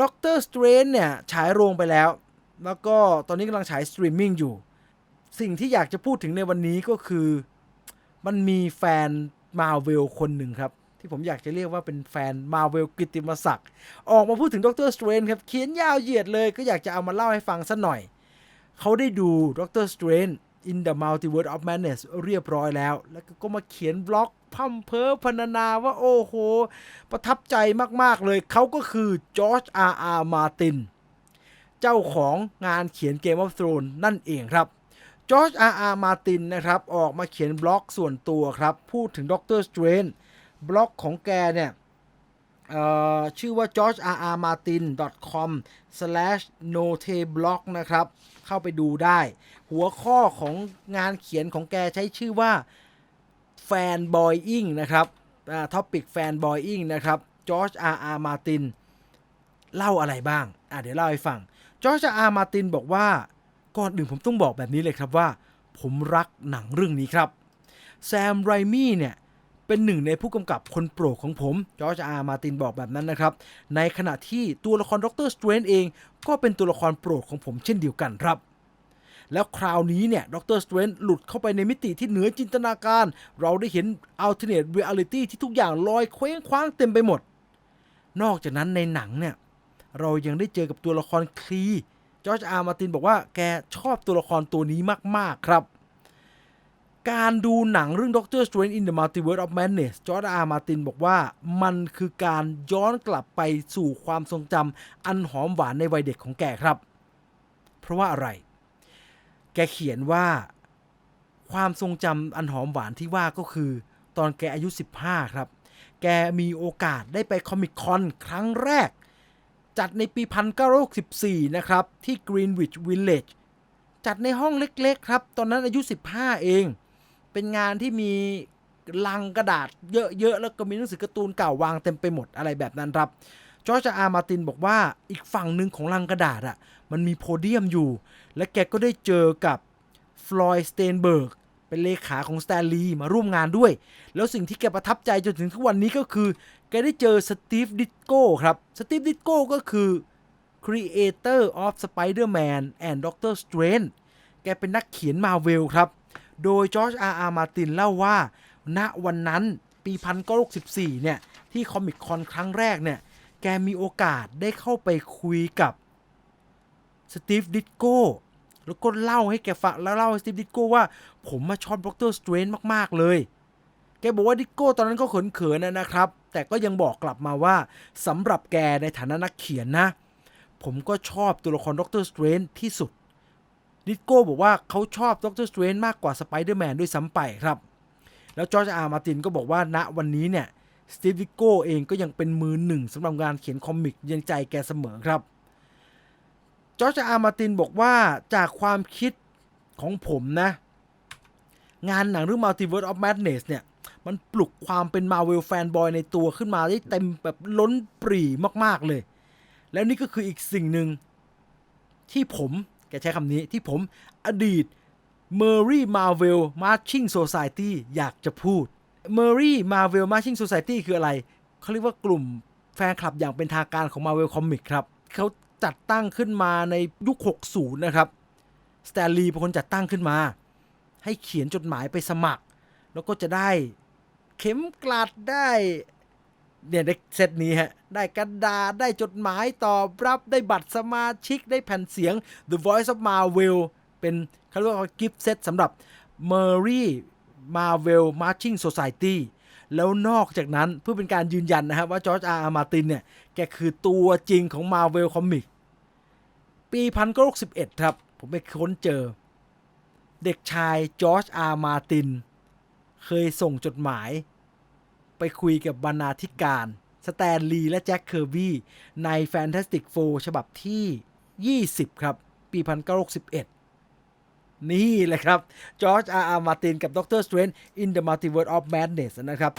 ด็อกเตอร์สเตรนเนี่ยฉายโรงไปแล้ว แล้วก็ตอนนี้กำลังฉายสตรีมมิ่งอยู่ สิ่งที่อยากจะพูดถึงในวันนี้ก็คือ มันมีแฟนมาเวลคนหนึ่งครับ ที่ผมอยากจะเรียกว่าเป็นแฟนมาเวลกิตติมศักดิ์ออกมาพูดถึงด็อกเตอร์สเตรนครับ เขียนยาวเหยียดเลย ก็อยากจะเอามาเล่าให้ฟังสักหน่อย เขาได้ดูด็อกเตอร์สเตรน in the multiverse of madness เรียบร้อยแล้ว แล้วก็มาเขียนบล็อกพัมเพอพรรณนาว่าโอ้โห ประทับใจมาก ๆ เลยเขาก็คือจอร์จอาร์อาร์มาตินเจ้าของงานเขียน Game of Thrones นั่นเองครับจอร์จอาร์อาร์มาตินนะครับ ออกมาเขียนบล็อกส่วนตัวครับ พูดถึงด็อกเตอร์สเตรนบล็อกของแกเนี่ย ชื่อว่า georgerrmartin.com slash noteblock นะครับ เข้าไปดูได้ หัวข้อของงานเขียนของแกใช้ชื่อว่าแฟนบอยอิงนะครับท็อปิกแฟนบอยอิงนะครับจอร์จอาร์อาร์มาตินเล่าอะไรบ้าง อะเดี๋ยวเล่าให้ฟังจอร์จอาร์มาตินบอกว่า ก่อนอื่นผมต้องบอกแบบนี้เลยครับว่า ผมรักหนังเรื่องนี้ครับ แซมไรมี่เนี่ย เป็นหนึ่งในผู้กำกับคนโปรดของผมจอร์จอาร์มาตินบอกแบบนั้นนะครับ ในขณะที่ตัวละครด็อกเตอร์สเตรนเองก็เป็นตัวละครโปรดของผมเช่นเดียวกันครับ แล้วคราวนี้เนี่ยด็อกเตอร์สเตรนหลุดเข้าไปในมิติที่เหนือจินตนาการ เราได้เห็น alternate reality ที่ทุกอย่างลอยเคว้งคว้างเต็มไปหมด นอกจากนั้นในหนังเนี่ยเรายังได้เจอกับตัวละครคลีจอร์จอาร์มาตินบอกว่าแกชอบตัวละครตัวนี้มากๆครับ การดูหนังเรื่อง Doctor Strange in the Multiverse of Madness จอร์จอาร์มาตินบอกว่ามันคือการย้อนกลับไปสู่ความทรงจำอันหอมหวานในวัยเด็กของแกครับ เพราะว่าอะไร แกเขียนว่าความทรงจำอันหอมหวานที่ว่าก็คือ ตอนแกอายุ 15 ครับ แกมีโอกาสได้ไปคอมิคคอนครั้งแรก จัดในปี 1964นะครับ ที่ Greenwich Village จัดในห้องเล็ก ๆ ครับ ตอนนั้นอายุ 15 เอง เป็นงานที่มีลังกระดาษเยอะๆ แล้วก็มีหนังสือการ์ตูนเก่าวางเต็มไปหมดอะไรแบบนั้นครับจอร์จอาร์มาตินบอกว่าอีกฝั่งหนึ่งของลังกระดาษอะมันมีโพเดียมอยู่ และแกก็ได้เจอกับฟลอยด์สเตนเบิร์กเป็นเลขาของสแตนลีย์มาร่วมงานด้วย แล้วสิ่งที่แกประทับใจจนถึงทุกวันนี้ก็คือ แกได้เจอสตีฟดิสโก้ครับสตีฟดิสโก้ก็คือ Creator of Spider-Man and Doctor Strange แกเป็นนักเขียนมาเวลครับ โดยจอร์จอาร์อาร์มาตินเล่าว่า ณวันนั้นปี1964เนี่ยที่คอมิคคอนครั้งแรกเนี่ย แกมีโอกาสได้เข้าไปคุยกับสตีฟดิสโก้แล้วก็เล่าให้แกฟังแล้วเล่าให้สตีฟดิสโก้ว่า ผมมาชอบด็อกเตอร์สเตรนมาก ๆ เลย แกบอกว่าดิสโก้ตอนนั้นก็เขินๆนะครับ แต่ก็ยังบอกกลับมาว่าสำหรับแกในฐานะนักเขียนนะ ผมก็ชอบตัวละครด็อกเตอร์สเตรนที่สุด ดิสโก้บอกว่าเขาชอบด็อกเตอร์สเตรนมากกว่าสไปเดอร์แมนด้วยซ้ำไปครับ แล้วจอร์จอาร์มาตินก็บอกว่าณวันนี้เนี่ยสตีฟดิโก้เองก็ยังเป็นมือหนึ่งสำหรับงานเขียนคอมิกยังใจแกเสมอครับจอร์จอาร์มาตินบอกว่าจากความคิดของผมนะ งานหนังเรื่อง Multiverse of Madness เนี่ย มันปลุกความเป็น Marvel Fanboy ในตัวขึ้นมาได้เต็มแบบล้นปรีมาก ๆ เลย แล้วนี่ก็คืออีกสิ่งหนึ่งที่ผม ใช้คำนี้ที่ผมอดีต m u r r y Marvel Marching Society อยากจะพูด m u r r y Marvel Marching Society คืออะไร เขาเรียกว่ากลุ่มแฟนคลับอย่างเป็นทางการของ Marvel Comics ครับ เขาจัดตั้งขึ้นมาในยุค 60 นะครับสแตนลีย์เป็นคนจัดตั้งขึ้นมา ให้เขียนจดหมายไปสมัคร แล้วก็จะได้เข็มกลัดได้ เนี่ยได้เซตนี้ฮะ ได้กระดาษ ได้จดหมายตอบรับได้บัตรสมาชิกได้แผ่นเสียง The Voice of Marvel เป็นเขาเรียกว่ากิฟต์เซตสำหรับ m u r r y Marvel Marching Society แล้วนอกจากนั้นเพื่อเป็นการยืนยันนะครับว่าจอร์จอาร์มาตินเนี่ย แกคือตัวจริงของ Marvel Comic ปี1961ครับ ผมไปค้นเจอ เด็กชายจอร์จอาร์มาติน เคยส่งจดหมาย ไปคุยกับบรรณาธิการสแตนลีและแจ็คเคอร์บี้ใน Fantastic Four ฉบับที่ 20 ครับ ปี 1961 นี่แหละครับจอร์จอาร์อาร์มาตินกับด็อกเตอร์สเตรน in the Multiverse of Madness นะครับ